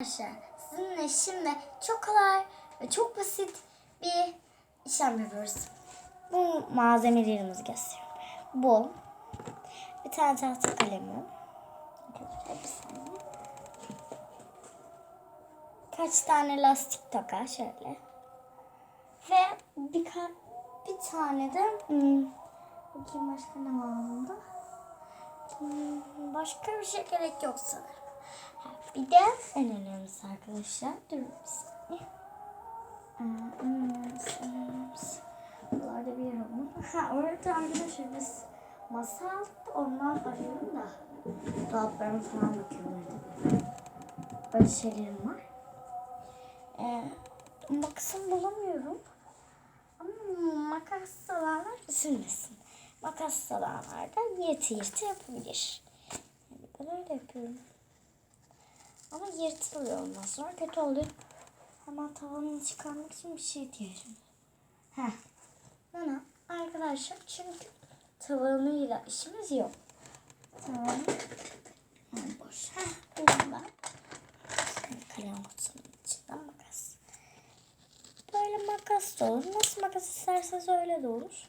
Arkadaşlar sizinle şimdi çok kolay ve çok basit bir işlem yapıyoruz. Bu malzemelerimizi gösteriyorum. Bu bir tane tahta kalemi. Kaç tane lastik takar şöyle. Ve bir, bir tane de hmm, bakayım başka ne var bunda. Hmm, başka bir şey gerek yok sanırım. Bir de en önemlisi arkadaşlar. Durun bir saniye. Bir yer olmalı. Ha orada arkadaşlar biz masa aldık. Ondan arıyorum da. Dolaplarıma falan bakıyorum orada. Böyle şeylerim var. Ee, makasımı bulamıyorum. Ama makas olanlar üzülmesin. Makas olanlar da yırtı yırtı yapabilir. Yani ben öyle yapıyorum. Ama yırtılıyor ondan sonra kötü oluyor. Hemen tavanını çıkarmak için bir şey var. Heh. Nana arkadaşlar çünkü tavanıyla işimiz yok. Tavanı yani boş. Heh buldum ben. Kalem kutusunun içinden makas. Böyle makas da olur. Nasıl makas isterseniz öyle de olur.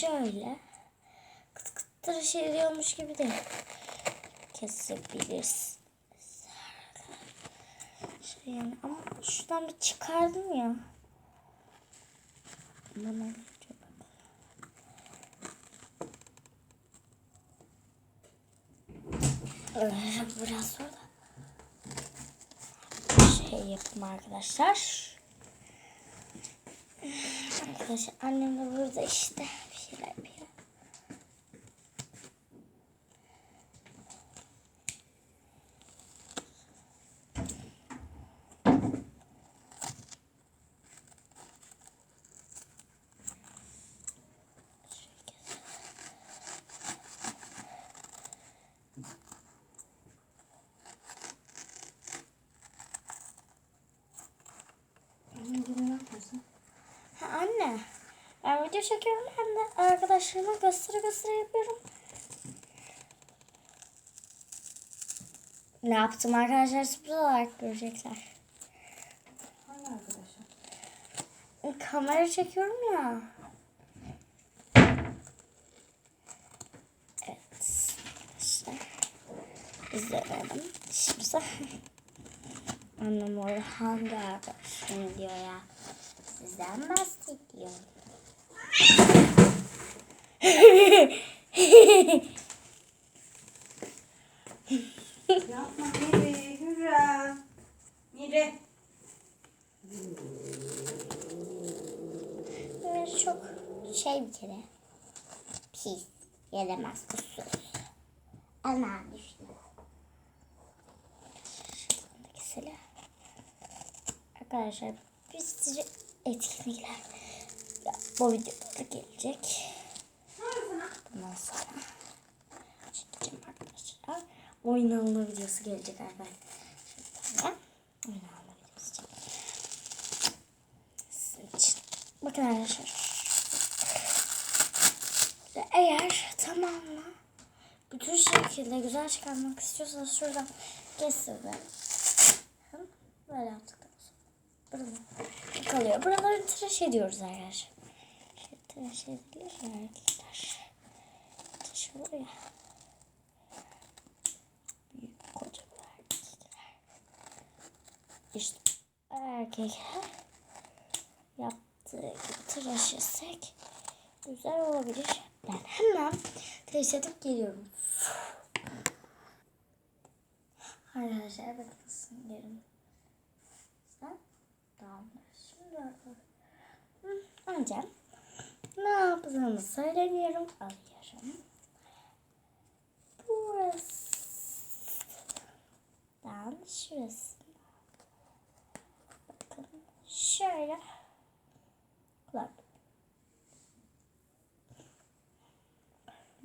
Şöyle kıt kıt tıraş ediyormuş gibi de kesebiliriz. Şey yani ama şuradan bir çıkardım ya. Bana. Öyle biraz sonra şey yapayım arkadaşlar. Arkadaşlar annem de burada işte bir şeyler yapıyor. Ha anne. Ben video çekiyorum hem de arkadaşlarıma gösteri gösteri yapıyorum. Ne yaptım arkadaşlar sürpriz olarak görecekler. Hangi arkadaşlar? Kamera çekiyorum ya. Evet. Arkadaşlar. İzleyelim. Şimdi Annem orada hangi arkadaşım diyor ya. Sizden bahsediyor. Yapma Miri, Hürrem. Miri. Böyle çok şey bir kere. Pis. Yelemez kusur. Ana düştü. Silah. Arkadaşlar bir sürü etkinlikler ya, bu videoda da gelecek. Bundan sonra çekeceğim arkadaşlar. Oyun alma videosu gelecek arkadaşlar. Oyun alma videosu çekeceğim. Bakın arkadaşlar. Eğer tamamla bütün şekilde güzel çıkarmak istiyorsanız şuradan kesin ve böyle yaptıktan sonra burada kalıyor. Buraları tıraş ediyoruz arkadaşlar. Şey, tıraş edilir erkekler. Tıraş olur ya. Büyük kocaman erkekler. İşte erkekler yaptığı gibi tıraş etsek güzel olabilir. Ben hemen tıraş edip geliyorum. Arkadaşlar bakın sinirim. Sen tamamdır. Şimdi Önce ne yaptığımı söylemiyorum. Alıyorum. Burası. Ben. Bakın şöyle. Kulak.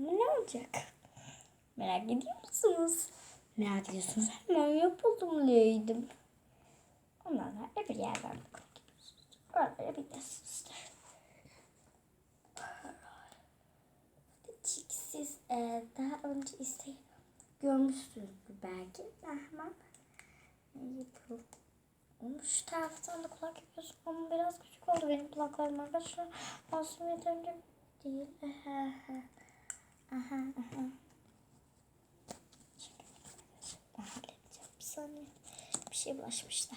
Bu ne olacak? Merak ediyor musunuz? Merak ediyorsunuz. Hemen yapalım diyeydim. Ondan sonra öbür yerden de koyuyorsunuz. Oralara biliyorsunuz. Çiks. e, daha önce isteği görmüşsünüzdür belki. Hemen yapalım. Şu taraftan da kulak yapıyorsun ama biraz küçük oldu benim kulaklarım arkadaşlar. Olsun yeterince değil. Aha, aha. Ben halledeceğim. Bir saniye. Bir şey bulaşmış da.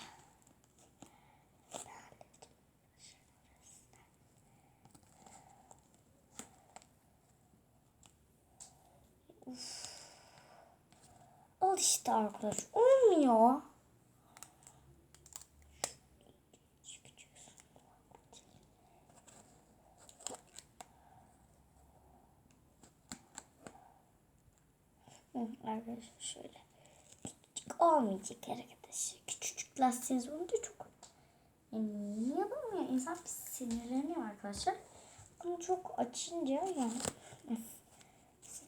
Uf. Al işte arkadaş. Olmuyor. Arkadaşlar şöyle. Küçücük olmayacak arkadaşlar. Küçücük lastiğiniz olunca çok yani niye yapamıyor? İnsan bir sinirleniyor arkadaşlar. Ama çok açınca yani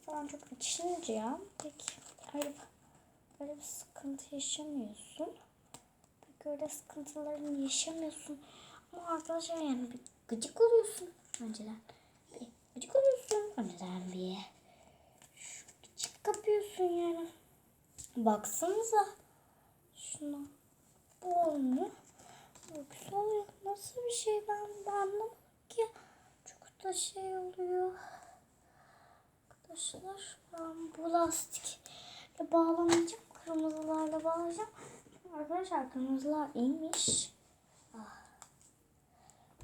falan çok açınca pek öyle, öyle bir sıkıntı yaşamıyorsun. Pek öyle sıkıntılarını yaşamıyorsun. Ama arkadaşlar yani bir gıcık oluyorsun önceden. Bir gıcık oluyorsun önceden bir kapıyorsun yani. Baksanıza şuna. Bu olmuyor. Bu oluyor. Nasıl bir şey ben, ben anlamadım ki. Çok da şey oluyor. Arkadaşlar ben bu lastikle bağlamayacağım. Kırmızılarla bağlayacağım. Arkadaşlar kırmızılar iyiymiş. Ah.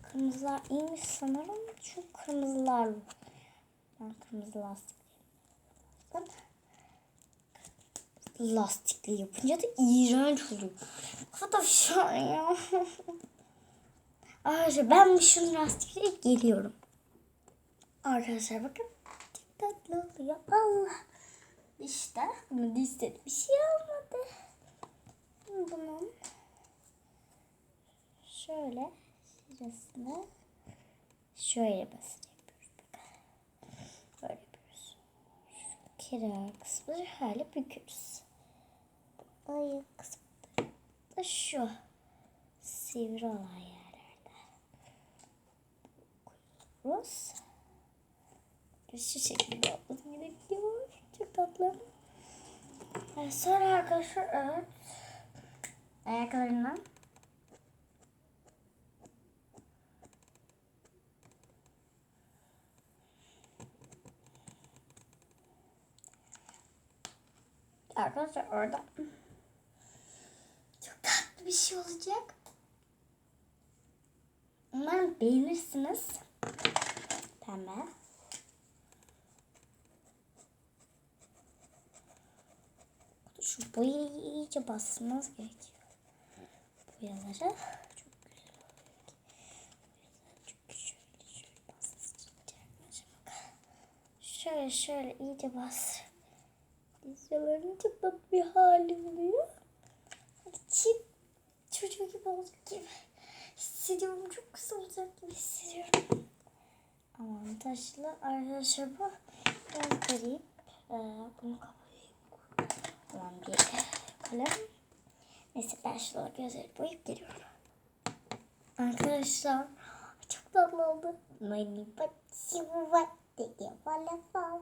Kırmızılar iyiymiş sanırım. Çünkü kırmızılar. Ben kırmızı lastik. Bakın. Lastikle yapınca da iğrenç oluyor. Arkadaşlar ya. Arkadaşlar ben şunun lastikle geliyorum. Arkadaşlar bakın. Çok tatlı oluyor. Allah. İşte bunu istedi. Bir şey olmadı. Bunun şöyle şurasına şöyle basın yapıyoruz. Böyle yapıyoruz. Şu kira kısmını şöyle büküyoruz. Ayı kısmı da şu sivri olan yerlerde koyuyoruz. Şu şekilde yapmamız gerekiyor. Çok tatlı. Evet, sonra arkadaşlar evet. Ayaklarından Arkadaşlar orada bir şey olacak. Umarım beğenirsiniz. Pembe. Şu boyayı iyice basmanız gerekiyor. Boyaları şöyle şöyle iyice bas. Dizyaların tatlı bir hali oluyor. İçim çocuğu gibi olacak gibi hissediyorum. Çok güzel olacak gibi hissediyorum. Aman taşlı arkadaşlar bu. Ben vereyim. Ee, bunu kapatayım. Tamam bir kalem. Neyse ben şurada gözleri boyayıp geliyorum. Arkadaşlar çok tatlı oldu. Mani pati var diye bana fal.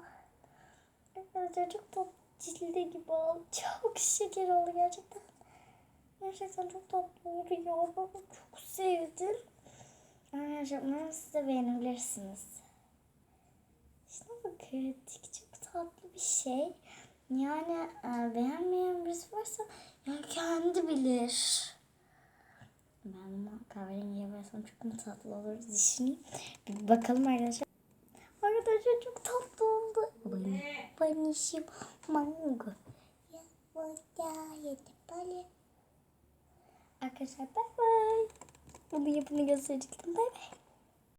Arkadaşlar çok tatlı cilde gibi oldu. Çok şeker oldu gerçekten. Gerçekten çok tatlı oluyor. Ben çok sevdim. Arkadaşlar umarım siz de beğenebilirsiniz. İşte bakın çok tatlı bir şey. Yani e, beğenmeyen birisi varsa ya kendi bilir. Ben ama kahverengi yaparsam çok mu tatlı olur düşüneyim. Bir bakalım arkadaşlar. Arkadaşlar çok tatlı oldu. Benim banişim mango. Ya yedi bale. Arkadaşlar bay bay. Bunu yapımı gösterecektim. Bay bay.